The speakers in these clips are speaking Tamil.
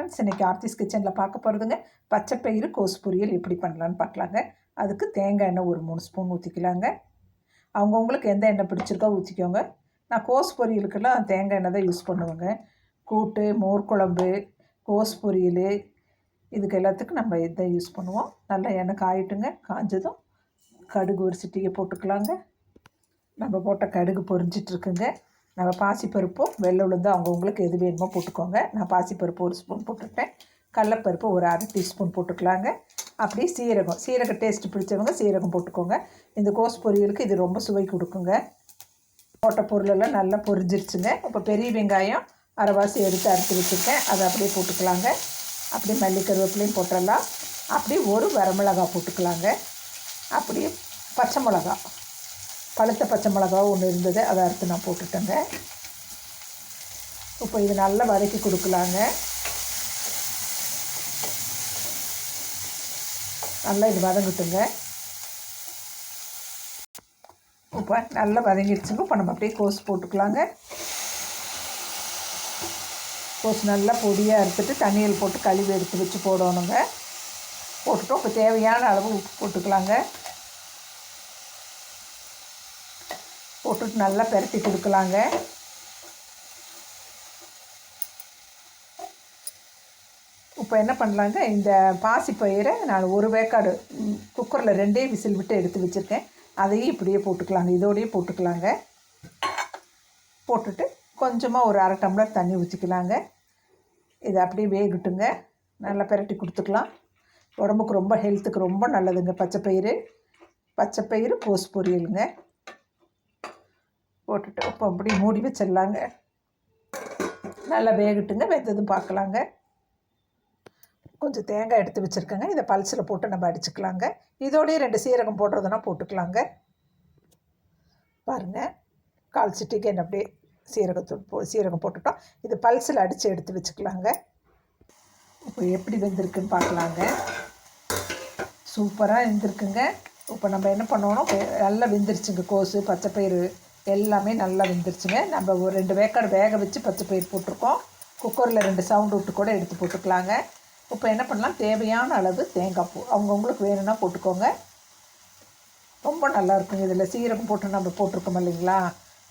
ஃப்ரெண்ட்ஸ் இன்றைக்கி ஆர்த்திஸ் கிச்சனில் பார்க்க போகிறதுங்க பச்சைப்பயிறு கோஸ் பொரியல் எப்படி பண்ணலான்னு பார்க்கலாங்க. அதுக்கு தேங்காய் எண்ணெய் ஒரு மூணு ஸ்பூன் ஊற்றிக்கலாங்க அவங்கவுங்களுக்கு எந்த எண்ணெய் பிடிச்சிருக்கோ ஊற்றிக்கோங்க நான் கோஸ் பொரியலுக்கெல்லாம் தேங்காய் எண்ணெய் தான் யூஸ் பண்ணுவேங்க. கூட்டு மோர் குழம்பு கோஸ் பொரியல் இதுக்கு எல்லாத்துக்கும் நம்ம இதை யூஸ் பண்ணுவோம். நல்லா எண்ணெய் காயிட்டுங்க. காஞ்சதும் கடுகு ஒரு சிட்டியை போட்டுக்கலாங்க. நம்ம போட்ட கடுகு பொரிஞ்சிட்ருக்குங்க. நம்ம பாசிப்பருப்பும் வெள்ளை உளுந்து அவங்கவுங்களுக்கு எது வேணுமோ போட்டுக்கோங்க. நான் பாசிப்பருப்பு ஒரு ஸ்பூன் போட்டுருப்பேன். கடலப்பருப்பு ஒரு அரை டீஸ்பூன் போட்டுக்கலாங்க. அப்படியே சீரகம் சீரக டேஸ்ட் பிடிச்சவங்க சீரகம் போட்டுக்கோங்க. இந்த கோஸ் பொரியலுக்கு இது ரொம்ப சுவை கொடுக்குங்க. போட்ட பொருளெல்லாம் நல்லா பொரிஞ்சிருச்சுங்க. இப்போ பெரிய வெங்காயம் அரைவாசி எடுத்து அறுத்து வச்சுருக்கேன். அதை அப்படியே போட்டுக்கலாங்க. அப்படியே மல்லி கருவேப்பிலையும் போட்டுடலாம். அப்படியே ஒரு வரமிளகா போட்டுக்கலாங்க. அப்படியே பச்சை மிளகா. பழுத்த பச்சை மிளகா ஒன்று இருந்தது அதை அறுத்து நான் போட்டுட்டேங்க. இப்போ இது நல்லா வதக்கி கொடுக்கலாங்க. நல்லா இது வதங்கட்டுங்க. இப்போ நல்லா வதங்கிடுச்சுங்க. இப்போ நம்ம அப்படியே கோஸ் போட்டுக்கலாங்க. கோஸ் நல்லா பொடியாக எடுத்துட்டு தண்ணியில் போட்டு கழுவி எடுத்து வச்சு போடணுங்க. போட்டுட்டோம். இப்போ தேவையான அளவு உப்பு போட்டுக்கலாங்க. போட்டுட்டு நல்லா பெரட்டி கொடுக்கலாங்க. இப்போ என்ன பண்ணலாங்க இந்த பாசிப்பயிரை நான் ஒரு வேக்காடு குக்கரில் ரெண்டே விசில் விட்டு எடுத்து வச்சுருக்கேன். அதையும் இப்படியே போட்டுக்கலாங்க இதோடையே போட்டுக்கலாங்க. போட்டுட்டு கொஞ்சமாக ஒரு அரை டம்ளர் தண்ணி ஊற்றிக்கலாங்க இதை அப்படியே வேகட்டுங்க நல்லா பெரட்டி கொடுத்துக்கலாம். உடம்புக்கு ரொம்ப ஹெல்த்துக்கு ரொம்ப நல்லதுங்க பச்சை பயிறு. பச்சை பயிறு கோஸ் பொரியலுங்க. போட்டுட்டு இப்போ அப்படி மூடி வச்சிடலாங்க. நல்லா வேகட்டுங்க. வெந்ததும் பார்க்கலாங்க. கொஞ்சம் தேங்காய் எடுத்து வச்சுருக்கேங்க. இதை பல்சில் போட்டு நம்ம அடிச்சுக்கலாங்க. இதோடய ரெண்டு சீரகம் போடுறதுனா போட்டுக்கலாங்க. பாருங்கள் கால் சிட்டிக்கு என்ன அப்படியே சீரகத்தூள் போ சீரகம் போட்டுட்டோம். இது பல்சில் அடித்து எடுத்து வச்சுக்கலாங்க. இப்போ எப்படி வெந்திருக்குன்னு பார்க்கலாங்க. சூப்பராக வெந்திருக்குங்க. இப்போ நம்ம என்ன பண்ணணும்? நல்லா வெந்துருச்சுங்க. கோஸு பச்சைப்பயிறு எல்லாமே நல்லா வெந்துருச்சுங்க. நம்ம ஒரு ரெண்டு வேக்காடு வேக வச்சு பச்சை பயிர் போட்டிருக்கோம். குக்கரில் ரெண்டு சவுண்டு விட்டு கூட எடுத்து போட்டுக்கலாங்க. இப்போ என்ன பண்ணலாம்? தேவையான அளவு தேங்காய் பூ. அவங்கவுங்களுக்கு வேணும்னா போட்டுக்கோங்க. ரொம்ப நல்லா இருக்குங்க. இதில் சீரகம் போட்டு நம்ம போட்டிருக்கோம் இல்லைங்களா?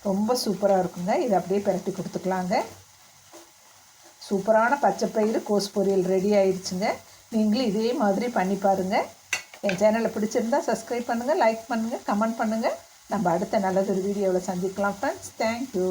ரொம்ப சூப்பராக இருக்குங்க. இதை அப்படியே பிரட்டி கொடுத்துக்கலாங்க. சூப்பரான பச்சை பயிறு கோஸ் பொரியல் ரெடி ஆயிடுச்சுங்க. நீங்களும் இதே மாதிரி பண்ணி பாருங்கள் என் சேனலை பிடிச்சிருந்தா சப்ஸ்கிரைப் பண்ணுங்கள் லைக் பண்ணுங்கள் கமெண்ட் பண்ணுங்கள் நம்ம அடுத்த நல்லதொரு வீடியோவில் சந்திக்கலாம் ஃப்ரெண்ட்ஸ் தேங்க்யூ